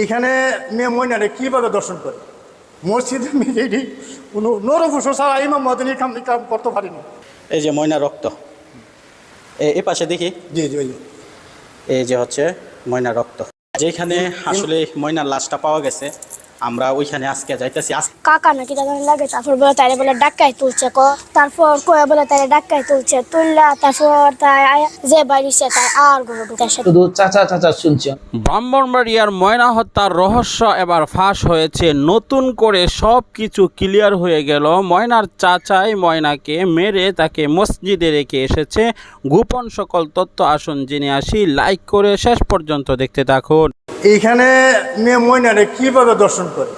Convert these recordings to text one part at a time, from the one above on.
এইখানে মেয়ে ময়নারে কীভাবে দর্শন করে? মসজিদে মেয়েটি কোনো নরভূষ ছাড়া ইমাম মদিনী কাম কাম করতে পারিনি। এই যে ময়না রক্ত। এই এ পাশে দেখি? জি জি এই যে হচ্ছে ময়না রক্ত। যেখানে আসলে ময়নার লাশটা পাওয়া গেছে আমরা ওইখানে আজকে যাইতেছি কাকা নাকি দাদা লাগে তারপর বলে তাইলে বলে ডাক্কাই তুলছে ক। তারপর কয়ে বলে তাইলে ডাক্কাই তুলছে তুললা তারপর তাই যে বাইরিছে তাই আর গরু ঢুকে শুধু চাচা চাচা শুনছি। ব্রাহ্মণবাড়িয়ার ময়না হত্যার রহস্য এবার ফাঁস হয়েছে। নতুন করে সব কিছু ক্লিয়ার হয়ে গেল। ময়নার চাচাই ময়নাকে মেরে তাকে মসজিদে রেখে এসেছে। গোপন সকল তথ্য আসুন জেনে আসি। লাইক করে শেষ পর্যন্ত দেখতে থাকুন। এইখানে মেয়ে ময়নারে কীভাবে দর্শন করে?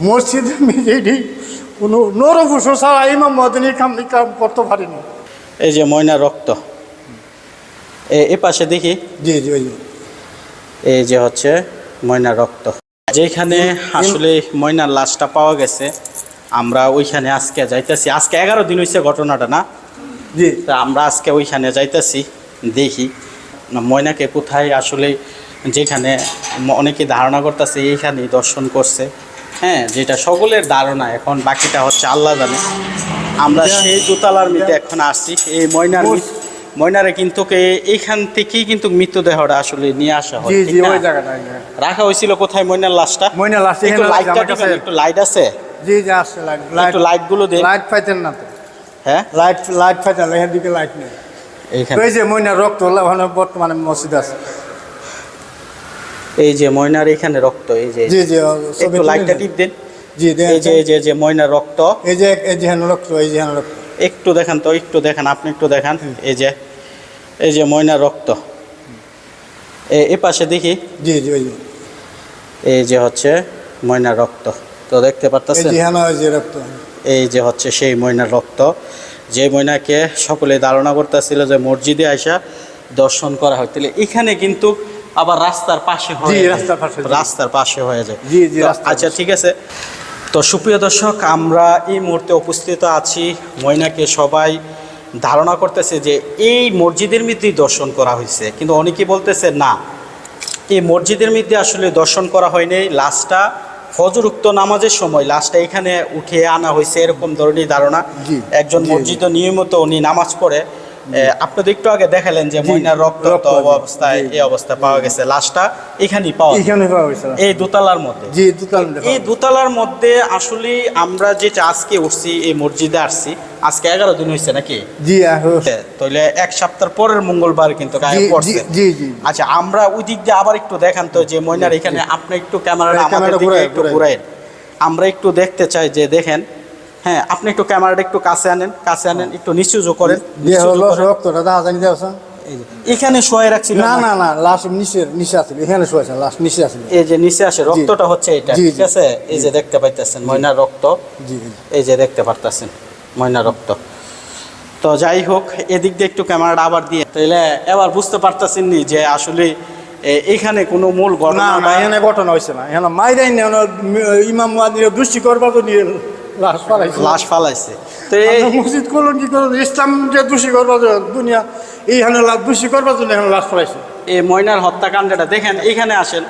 মসজিদে মেয়েটি কোনো নরভূষ ছাড়া ইমাম মদিনী কাম কাম করতে পারিনি। এই যে ময়না রক্ত। এ- পাশে দেখি। জি জি ওই এই যে হচ্ছে ময়না রক্ত। যেখানে আসলে ময়নার লাশটা পাওয়া গেছে আমরা ওইখানে আজকে যাইতেছি। আজকে এগারো দিন হয়েছে ঘটনাটা না? জি। আমরা আজকে ওইখানে যাইতেছি দেখি। ময়নাকে কোথায় আসলে যেখানে অনেকে ধারণা করতেছে এইখানেই দর্শন করছে। হ্যাঁ যেটা সকলের ধারণা এখন বাকিটা হচ্ছে আল্লাহ জানে। আমরা সেই দোতলার মধ্যে এখন আসছি এই ময়নার ময়নারে কিন্তু এইখান থেকেই কিন্তু মৃতদেহটা আসলে নিয়ে আসা হয়। রাখা হয়েছিল কোথায়? ময়নার লাশটা? ময়না লাশ একটু লাইটটা দিবেন একটু লাইট আছে? জি জি আসছে লাইট একটু লাইটগুলো দেন। লাইট পাইতেন না তো। হ্যাঁ? লাইট লাইট পাইতেন এখান দিকে লাইট নেই। এইখানে। ওই যে ময়নার রক্ত বর্তমানে মসজিদ আছে। এই যে ময়নার এখানে রক্ত এই যে জি জি একটু লাইটটা টিপ দেন জি এই যে এই যে যে ময়নার রক্ত এই যে এই যে রক্ত এই যে রক্ত একটু দেখান তো একটু দেখান আপনি একটু দেখান এই যে এই যে ময়নার রক্ত এ- পাশে দেখি জি জি ওই এই যে হচ্ছে ময়নার রক্ত তো দেখতে এই পারতেছেন যে হেন ওই যে রক্ত এই যে হচ্ছে সেই ময়নার রক্ত যে ময়নাকে সকলে ধারণা করতেছিল যে মসজিদে আইসা দর্শন করা হয় তাহলে এখানে কিন্তু আবার রাস্তার পাশে জি, রাস্তার পাশে, রাস্তার পাশে হয়ে যায়। জি, জি, আচ্ছা ঠিক আছে। তো সুপ্রিয় দর্শক আমরা এই মুহূর্তে উপস্থিত আছি ময়নাকে সবাই ধারণা করতেছে যে এই মসজিদের মধ্যেই দর্শন করা হয়েছে। কিন্তু অনেকে বলতেছে না। এই মসজিদের মধ্যে আসলে দর্শন করা হয়নি। লাশটা ফজর উক্ত নামাজের সময় লাশটা এখানে উঠে আনা হয়েছে এরকম ধরনের ধারণা। একজন। মসজিদ নিয়মিত উনি নামাজ পড়ে। আপনাদের একটু আগে দেখালেন যে ময়নার রক্ত অবস্থায়। এই অবস্থায় পাওয়া গেছে। লাশটা এখানেই পাওয়া এখানে পাওয়া গেছে। এই দোতলার মধ্যে। জি দুতাল এই দোতলার মধ্যে আসলে আমরা যেটা আজকে উঠছি এই মসজিদে আসছি আজকে এগারো দিন হয়েছে নাকি? জি তাহলে এক সপ্তাহ পরের মঙ্গলবার কিন্তু জি, পড়ছে। জি, জি। আচ্ছা আমরা ওই দিক দিয়ে আবার একটু দেখান তো যে ময়নার এখানে আপনি একটু ক্যামেরাটা হ্যাঁ, আমাদের দিকে একটু ঘুরাই। আমরা একটু দেখতে চাই যে দেখেন হ্যাঁ আপনি একটু ক্যামেরাটা একটু কাছে আনেন কাছে আনেন একটু নিচুজো করেন রক্তটা দেখা এই এখানে শোয়ে রাখছিল না না না লাশ নিচে নিচে আছে এখানে শোয়েছে লাশ নিচে আছে এই যে নিচে আসে রক্তটা হচ্ছে এটা ঠিক আছে? এই যে দেখতে পাইতেছেন ময়নার রক্ত। জি জি। এই যে দেখতে পারতেছেন ময়না রক্ত। তো যাই হোক এদিক দিয়ে একটু ক্যামেরাটা আবার দিয়ে তাহলে এবার বুঝতে পারতেছেন নি যে আসলে এখানে কোনো মূল ঘটনা না এখানে ঘটনা হয়েছে না। এখানে মাইরাই ইমাম দুষ্টি করবার তো নিয়ে লাশ ফালাইছে। তো এই মসজিদ করলেন কি করলেন ইসলাম যে দোষী করবার জন্য দুনিয়া এইখানে দোষী করবার জন্য এখানে লাশ পালাইছে এই ময়নার হত্যাকাণ্ডটা দেখেন এখানে আসেন।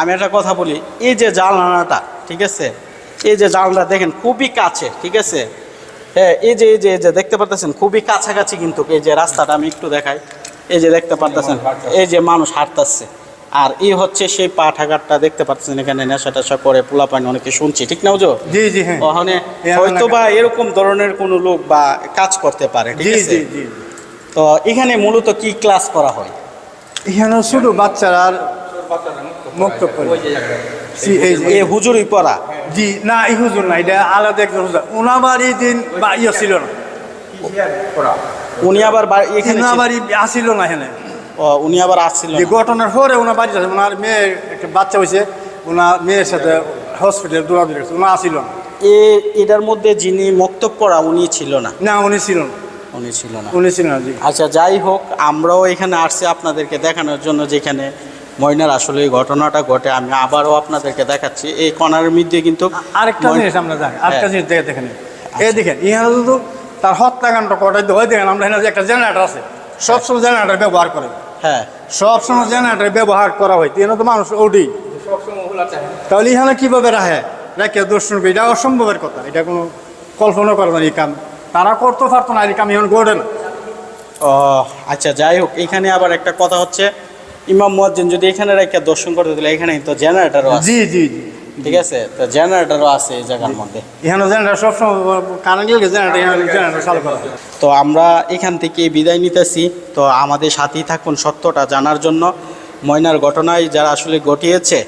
আমি একটা কথা বলি এই যে জানলাটা ঠিক আছে? এই যে জানলা দেখেন খুবই কাছে ঠিক আছে? হ্যাঁ এই যে এই যে এই যে দেখতে পারতেছেন? খুবই কাছাকাছি কিন্তু এই যে রাস্তাটা আমি একটু দেখাই। এই যে দেখতে পারতেছেন এই যে মানুষ হাঁটতেছে। আর এই হচ্ছে সেই পাঠাঘাটটা দেখতে পাচ্ছেন এখানে নেশা টেশা করে পোলাপান অনেকে শুনছি। ঠিক না বুঝো জি জি হ্যাঁ। ওখানে হয়তো বা এরকম ধরনের কোনো লোক বা কাজ করতে পারে ঠিক আছে? জি জি। তো এখানে মূলত কি ক্লাস করা হয়? এখানে শুধু বাচ্চারা আর মুক্ত করে এই এ হুজুরই পড়া? জি না এই হুজুর না এটা আলাদা একজন হুজুর। ওনাবার এই দিন বা ইয়ে ছিল না। উনি আবার এখানে ওনাবার আসিল না এখানে। উনি আবার আসছিল যে ঘটনার পরে ওনার বাড়ি আছে ওনার মেয়ে একটা বাচ্চা হয়েছে ওনার মেয়ের সাথে হসপিটাল দৌড়াদৌড়ি করছে ওনা আসিল না। এ এটার মধ্যে যিনি মক্তব পড়া উনি ছিল না? না উনি ছিল না। উনি ছিল না। উনি ছিল না আচ্ছা যাই হোক আমরাও এখানে আসছি আপনাদেরকে দেখানোর জন্য যেখানে ময়নার আসলে এই ঘটনাটা ঘটে আমি আবারও আপনাদেরকে দেখাচ্ছি। এই কণার মধ্যে কিন্তু আরেকটা জিনিস আমরা আরেকটা হ্যাঁ। জিনিস দেখে দেখেন এই দেখেন ইহানে শুধু তার হত্যাকাণ্ড কটাই হয় দেখেন আমরা এখানে যে একটা জেনারেটর আছে সবসময় জেনারেটর ব্যবহার করে। হ্যাঁ। সবসময় জেনারেটর ব্যবহার করা হয় এখানে তো মানুষ ওডি। তাহলে এখানে কীভাবে রাখে? রেখে দর্শন এটা অসম্ভবের কথা এটা কোনো কল্পনা করবে না এই কাম। তারা করতে পারতো না এই কাম এখন গড়ে না। ও আচ্ছা যাই হোক এখানে আবার একটা কথা হচ্ছে ইমাম মুয়াজ্জিন যদি এখানে রেখে দর্শন করতে দিলে এখানে তো জেনারেটারও জি জি জি। ঠিক আছে? তো জেনারেটরও আছে এই জায়গার মধ্যে। এখানে জেনারেটর সবসময় কারেন্ট গেলে জেনারেটর এখানে জেনারেটর চালু করা তো আমরা এখান থেকে বিদায় নিতেছি। তো আমাদের সাথেই থাকুন সত্যটা জানার জন্য। ময়নার ঘটনায় যারা আসলে ঘটিয়েছে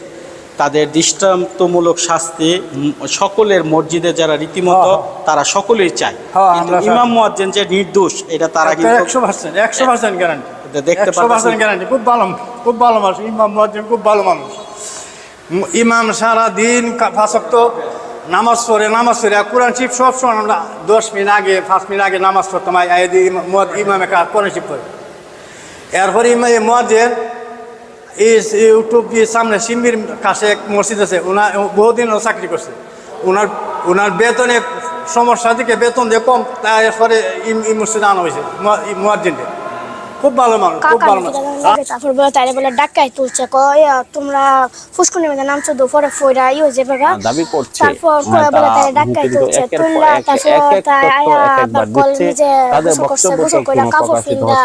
তাদের দৃষ্টান্তমূলক শাস্তি সকলের মসজিদে যারা রীতিমতো হ্যাঁ, তারা সকলেই চায়। হ্যাঁ, কিন্তু ইমাম মুয়াজ্জিন যে নির্দোষ এটা তারা কিন্তু একশো পার্সেন্ট একশো পার্সেন্ট গ্যারান্টি দেখতে একশো পাচ্ছি। পার্সেন্ট গ্যারান্টি খুব ভালো খুব ভালো মানুষ। ইমাম মহাজন খুব ভালো মানুষ। ইমাম সারা দিন ফাঁসক্ত নামাজ পড়ে নামাজ পড়ে কোরআন শিব সব সময় আমরা দশ মিনিট আগে, পাঁচ মিনিট আগে নামাজ পড়তাম ইমামে কোরআন শিব পড়ে। এরপরে মহাজের এই ইউটিউব সামনে সিম্বির কাছে এক মসজিদ আছে ওনার বহুদিন চাকরি করছে। ওনার ওনার বেতনে সমস্যা দিকে বেতন দিয়ে কম, তারপরে এই মসজিদে আনা হয়েছে মহাজিনকে খুব ভালো মানুষ খুব কাকা ভালো মানুষ। তারপর বলে তাইলে বলে ডাকাই তুলছে কয় তোমরা ফুসকুনির মধ্যে নামছো দুপুরে ফইরা ইউ যে বাবা। দাবি করছে। তারপর কয় বলে তাইলে ডাকাই তুলছে তুললা তারপর এক এক তাই আয়া এক কল নিজে তাদের গোসল করছে বক্তব্য গোসল কোনো কাপড় ফিন্দা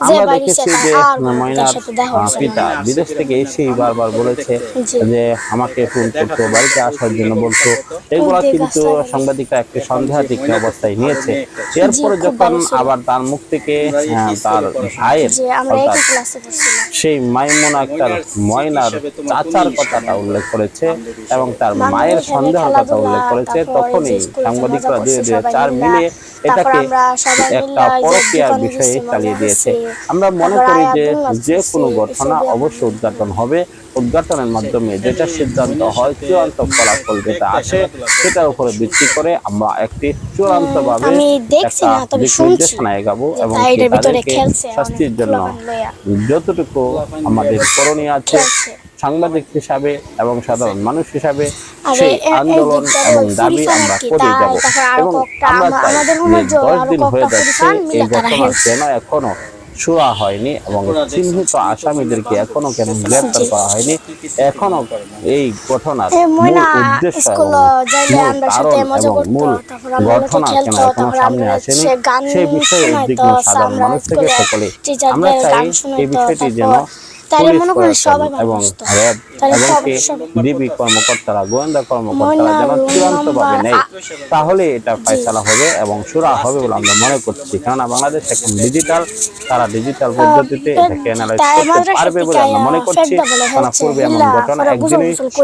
আমরা দেখেছি যে ময়নার পিতা বিদেশ থেকে এসেই বারবার বলেছে যে আমাকে ফোন করতো বাড়িতে আসার জন্য বলতো। এগুলো কিন্তু সাংবাদিকরা একটি সন্দেহাতীক্ষ অবস্থায় নিয়েছে। এরপরে যখন আবার তার মুখ থেকে তার ভাইয়ের যে অর্থাৎ সেই মাইমুন আক্তার ময়নার চাচার কথাটা উল্লেখ করেছে এবং তার মায়ের সন্দেহের কথা উল্লেখ করেছে। তখনই সাংবাদিকরা ধীরে দুই দুই চার মিলে, মিলে এটাকে একটা পরকীয়ার দোকানে বিষয়ে চালিয়ে দিয়েছে। আমরা মনে করি যে যে কোনো ঘটনা অবশ্যই উদ্ঘাটন হবে। উদ্ঘাটনের মাধ্যমে যেটা সিদ্ধান্ত হয় চূড়ান্ত ফলাফল যেটা আসে সেটার উপরে ভিত্তি করে আমরা একটি দিক শুনছি নির্দেশনা এগাবো এবং তাদেরকে শাস্তির জন্য যতটুকু আমাদের করণীয় আছে সাংবাদিক হিসাবে এবং সাধারণ মানুষ হিসাবে সেই আন্দোলন এবং দাবি আমরা করে যাব। এবং আমরা দশ দিন হয়ে যাচ্ছে এই ঘটনা। কেন এখনও সুরা হয়নি এবং চিহ্নিত আসামিদেরকে এখনও কেন গ্রেপ্তার করা হয়নি? এখনও এই ঘটনার মূল উদ্দেশ্য স্কুল এবং যাইলে মূল কারণ এবং মূল তারপর আমরা অনেকে ঘটনা কেন এখনও সামনে আসেনি সেই বিষয়ে উদ্বিগ্ন সাধারণ মানুষ থেকে সকলে আমরা চাই এই বিষয়টি যেন পুলিশ প্রশাসন এবং ডিবি কর্মকর্তারা গোয়েন্দা কর্মকর্তারা ময়না যেন চূড়ান্তভাবে নেই তাহলে এটা ফয়সালা হবে এবং সুরা হবে বলে আমরা মনে করছি। কেননা বাংলাদেশ এখন ডিজিটাল তারা ডিজিটাল পদ্ধতিতে এটাকে অ্যানালাইজ করতে পারবে বলে আমরা মনে করছি। কেননা পূর্বে এমন ঘটনা একদিনই